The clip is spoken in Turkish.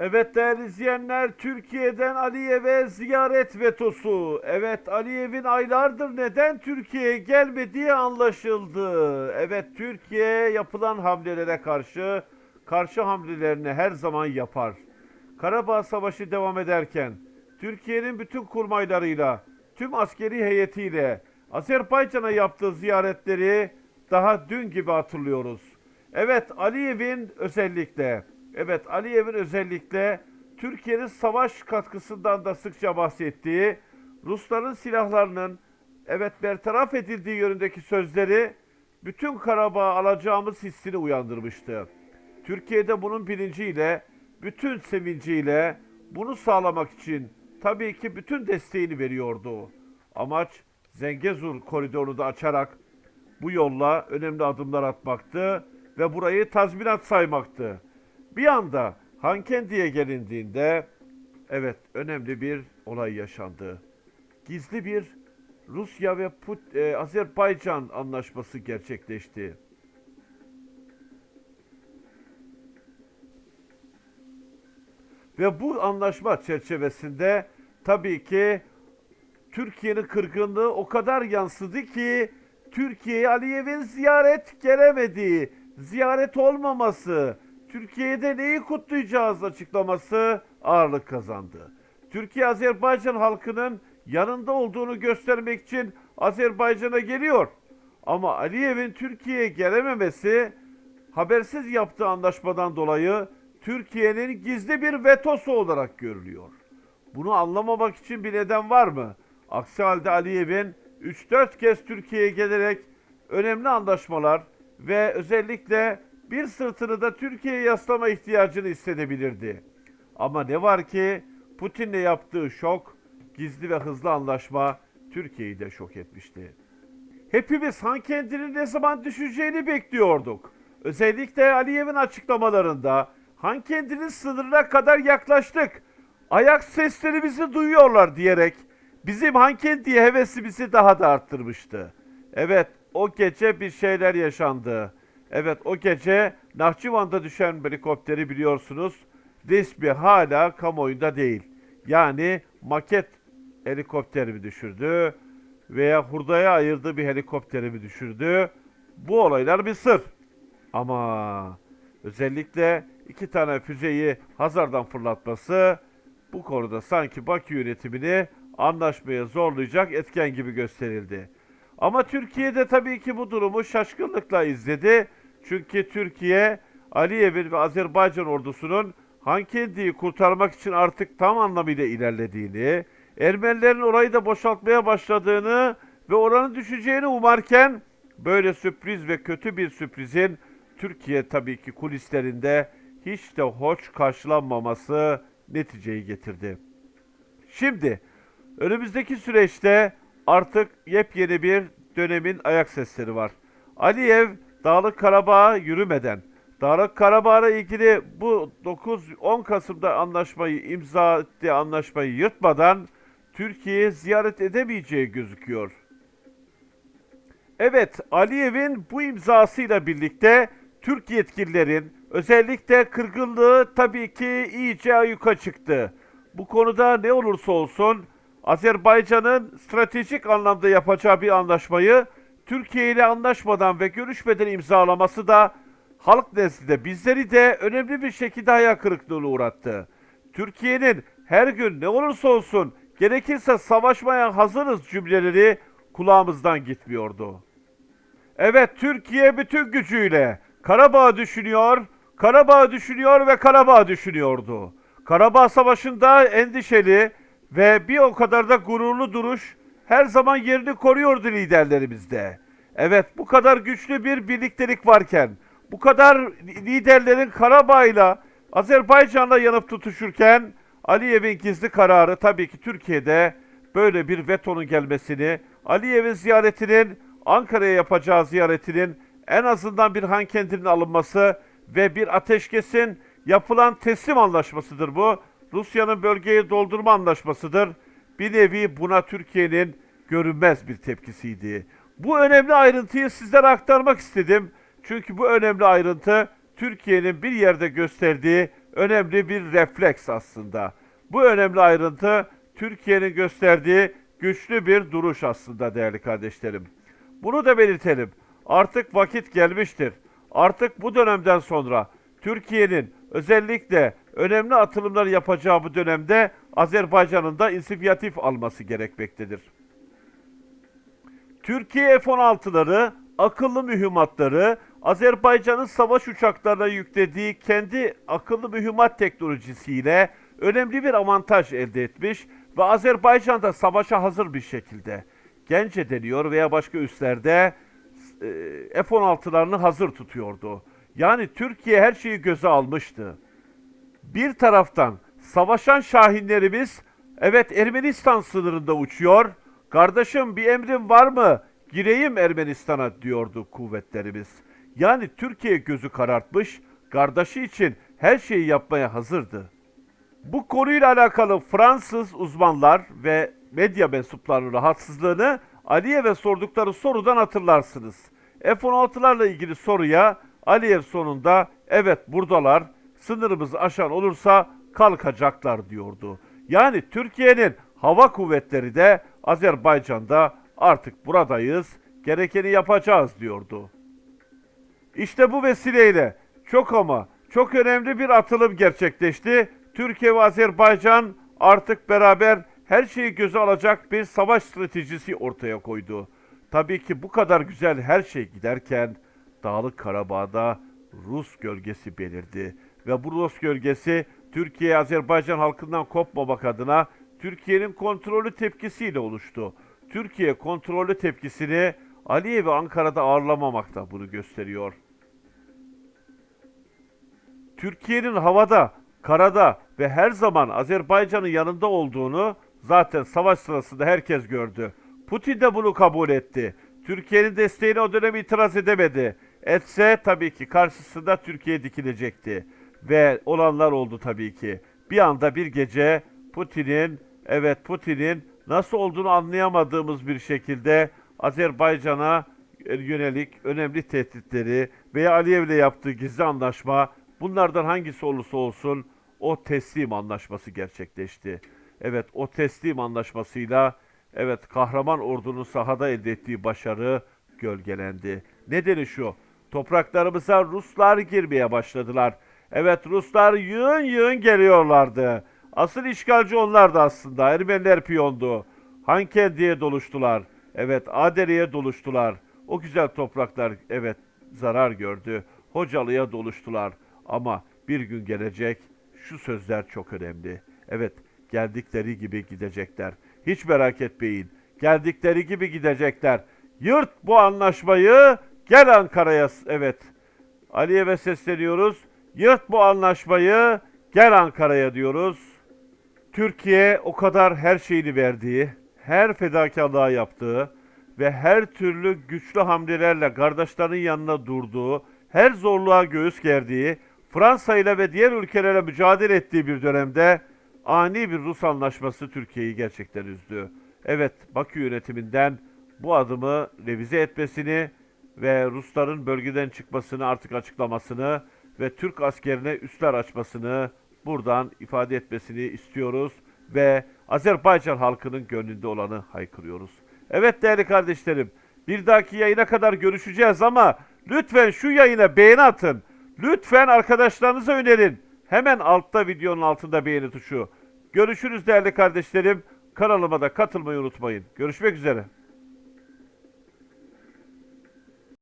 Evet değerli izleyenler, Türkiye'den Aliyev'e ziyaret vetosu. Evet Aliyev'in aylardır neden Türkiye'ye gelmediği anlaşıldı. Evet Türkiye yapılan hamlelere karşı, karşı hamlelerini her zaman yapar. Karabağ Savaşı devam ederken, Türkiye'nin bütün kurmaylarıyla, tüm askeri heyetiyle Azerbaycan'a yaptığı ziyaretleri daha dün gibi hatırlıyoruz. Evet Aliyev'in özellikle Evet Aliyev'in özellikle Türkiye'nin savaş katkısından da sıkça bahsettiği, Rusların silahlarının evet bertaraf edildiği yönündeki sözleri bütün Karabağ alacağımız hissini uyandırmıştı. Türkiye'de bunun bilinciyle, bütün sevinciyle bunu sağlamak için tabii ki bütün desteğini veriyordu. Amaç Zengezur koridorunu da açarak bu yolla önemli adımlar atmaktı ve burayı tazminat saymaktı. Bir anda Hankendi'ye gelindiğinde evet önemli bir olay yaşandı. Gizli bir Rusya ve Put, e, Azerbaycan anlaşması gerçekleşti. Ve bu anlaşma çerçevesinde tabii ki Türkiye'nin kırgınlığı o kadar yansıdı ki Türkiye'ye Aliyev'in ziyaret gelemediği, ziyaret olmaması, Türkiye'de neyi kutlayacağız açıklaması ağırlık kazandı. Türkiye Azerbaycan halkının yanında olduğunu göstermek için Azerbaycan'a geliyor. Ama Aliyev'in Türkiye'ye gelememesi habersiz yaptığı anlaşmadan dolayı Türkiye'nin gizli bir vetosu olarak görülüyor. Bunu anlamamak için bir neden var mı? Aksi halde Aliyev'in 3-4 kez Türkiye'ye gelerek önemli anlaşmalar ve özellikle bir sırtını da Türkiye'ye yaslama ihtiyacını hissedebilirdi. Ama ne var ki Putin'le yaptığı şok, gizli ve hızlı anlaşma Türkiye'yi de şok etmişti. Hepimiz Han kendini ne zaman düşeceğini bekliyorduk. Özellikle Aliyev'in açıklamalarında Han kendinin sınırına kadar yaklaştık. Ayak seslerimizi duyuyorlar diyerek bizim Han kendiye hevesimizi daha da arttırmıştı. Evet o gece bir şeyler yaşandı. Evet o gece Nahçıvan'da düşen helikopteri biliyorsunuz. Resmi hala kamuoyunda değil. Yani maket helikopterimi düşürdü veya hurdaya ayırdığı bir helikopterimi düşürdü. Bu olaylar bir sır. Ama özellikle iki tane füzeyi Hazar'dan fırlatması bu konuda sanki Bakü yönetimini anlaşmaya zorlayacak etken gibi gösterildi. Ama Türkiye de tabii ki bu durumu şaşkınlıkla izledi. Çünkü Türkiye Aliyev'in ve Azerbaycan ordusunun Hankendi'yi kurtarmak için artık tam anlamıyla ilerlediğini, Ermenilerin orayı da boşaltmaya başladığını ve oranın düşeceğini umarken böyle sürpriz ve kötü bir sürprizin Türkiye tabii ki kulislerinde hiç de hoş karşılanmaması neticeyi getirdi. Şimdi önümüzdeki süreçte artık yepyeni bir dönemin ayak sesleri var. Aliyev Dağlık Karabağ'a yürümeden, Dağlık Karabağ'la ilgili bu 9-10 Kasım'da anlaşmayı imza ettiği anlaşmayı yırtmadan Türkiye'ye ziyaret edemeyeceği gözüküyor. Evet, Aliyev'in bu imzasıyla birlikte Türk yetkililerin özellikle kırgınlığı tabii ki iyice ayyuka çıktı. Bu konuda ne olursa olsun Azerbaycan'ın stratejik anlamda yapacağı bir anlaşmayı Türkiye ile anlaşmadan ve görüşmeden imzalaması da halk nezdinde bizleri de önemli bir şekilde hayal kırıklığına uğrattı. Türkiye'nin her gün ne olursa olsun gerekirse savaşmaya hazırız cümleleri kulağımızdan gitmiyordu. Evet Türkiye bütün gücüyle Karabağ düşünüyor, Karabağ düşünüyor ve Karabağ düşünüyordu. Karabağ Savaşı'nda endişeli ve bir o kadar da gururlu duruş her zaman yerini koruyordu liderlerimizde. Evet bu kadar güçlü bir birliktelik varken, bu kadar liderlerin Karabağ'la Azerbaycan'la yanıp tutuşurken Aliyev'in gizli kararı tabii ki Türkiye'de böyle bir vetonun gelmesini, Aliyev'in ziyaretinin Ankara'ya yapacağı ziyaretinin en azından bir Hankenti'nin alınması ve bir ateşkesin yapılan teslim anlaşmasıdır bu. Rusya'nın bölgeyi doldurma anlaşmasıdır. Bir nevi buna Türkiye'nin görünmez bir tepkisiydi. Bu önemli ayrıntıyı sizlere aktarmak istedim. Çünkü bu önemli ayrıntı Türkiye'nin bir yerde gösterdiği önemli bir refleks aslında. Bu önemli ayrıntı Türkiye'nin gösterdiği güçlü bir duruş aslında değerli kardeşlerim. Bunu da belirtelim. Artık vakit gelmiştir. Artık bu dönemden sonra Türkiye'nin özellikle önemli atılımlar yapacağı bu dönemde Azerbaycan'ın da inisiyatif alması gerekmektedir. Türkiye F-16'ları, akıllı mühimmatları, Azerbaycan'ın savaş uçaklarına yüklediği kendi akıllı mühimmat teknolojisiyle önemli bir avantaj elde etmiş ve Azerbaycan'da savaşa hazır bir şekilde Gence deniyor veya başka üslerde e, F-16'larını hazır tutuyordu. Yani Türkiye her şeyi göze almıştı. Bir taraftan savaşan şahinlerimiz evet Ermenistan sınırında uçuyor. Kardeşim bir emrin var mı? Gireyim Ermenistan'a diyordu kuvvetlerimiz. Yani Türkiye gözü karartmış, kardeşi için her şeyi yapmaya hazırdı. Bu konuyla alakalı Fransız uzmanlar ve medya mensuplarının rahatsızlığını Aliyev'e sordukları sorudan hatırlarsınız. F-16'larla ilgili soruya Aliyev sonunda evet buradalar, sınırımızı aşan olursa kalkacaklar diyordu. Yani Türkiye'nin hava kuvvetleri de Azerbaycan'da artık buradayız, gerekeni yapacağız diyordu. İşte bu vesileyle çok ama çok önemli bir atılım gerçekleşti. Türkiye ve Azerbaycan artık beraber her şeyi göze alacak bir savaş stratejisi ortaya koydu. Tabii ki bu kadar güzel her şey giderken Dağlık Karabağ'da Rus gölgesi belirdi ve bu Rus gölgesi Türkiye Azerbaycan halkından kopmamak adına Türkiye'nin kontrollü tepkisiyle oluştu. Türkiye kontrollü tepkisini Aliye ve Ankara'da ağırlamamakta bunu gösteriyor. Türkiye'nin havada, karada ve her zaman Azerbaycan'ın yanında olduğunu zaten savaş sırasında herkes gördü. Putin de bunu kabul etti. Türkiye'nin desteğine o dönem itiraz edemedi. Etse tabii ki karşısında Türkiye dikilecekti. Ve olanlar oldu tabii ki. Bir anda bir gece Putin'in, evet Putin'in nasıl olduğunu anlayamadığımız bir şekilde Azerbaycan'a yönelik önemli tehditleri veya Aliyev'le yaptığı gizli anlaşma bunlardan hangisi olursa olsun o teslim anlaşması gerçekleşti. Evet o teslim anlaşmasıyla evet kahraman ordunun sahada elde ettiği başarı gölgelendi. Nedeni şu topraklarımıza Ruslar girmeye başladılar. Evet Ruslar yığın yığın geliyorlardı. Asıl işgalci onlardı aslında. Ermeniler piyondu. Hankendi'ye doluştular. Evet Aderi'ye doluştular. O güzel topraklar evet zarar gördü. Hocalı'ya doluştular. Ama bir gün gelecek şu sözler çok önemli. Evet geldikleri gibi gidecekler. Hiç merak etmeyin. Geldikleri gibi gidecekler. Yırt bu anlaşmayı. Gel Ankara'ya. Evet. Aliyev'e sesleniyoruz. Yırt bu anlaşmayı. Gel Ankara'ya diyoruz. Türkiye o kadar her şeyini verdiği, her fedakarlığa yaptığı ve her türlü güçlü hamlelerle kardeşlerinin yanına durduğu, her zorluğa göğüs gerdiği, Fransa ile ve diğer ülkelere mücadele ettiği bir dönemde ani bir Rus anlaşması Türkiye'yi gerçekten üzdü. Evet, Bakü yönetiminden bu adımı revize etmesini ve Rusların bölgeden çıkmasını artık açıklamasını ve Türk askerine üsler açmasını buradan ifade etmesini istiyoruz ve Azerbaycan halkının gönlünde olanı haykırıyoruz. Evet değerli kardeşlerim, bir dahaki yayına kadar görüşeceğiz ama lütfen şu yayına beğeni atın. Lütfen arkadaşlarınıza önerin. Hemen altta videonun altında beğeni tuşu. Görüşürüz değerli kardeşlerim. Kanalıma da katılmayı unutmayın. Görüşmek üzere.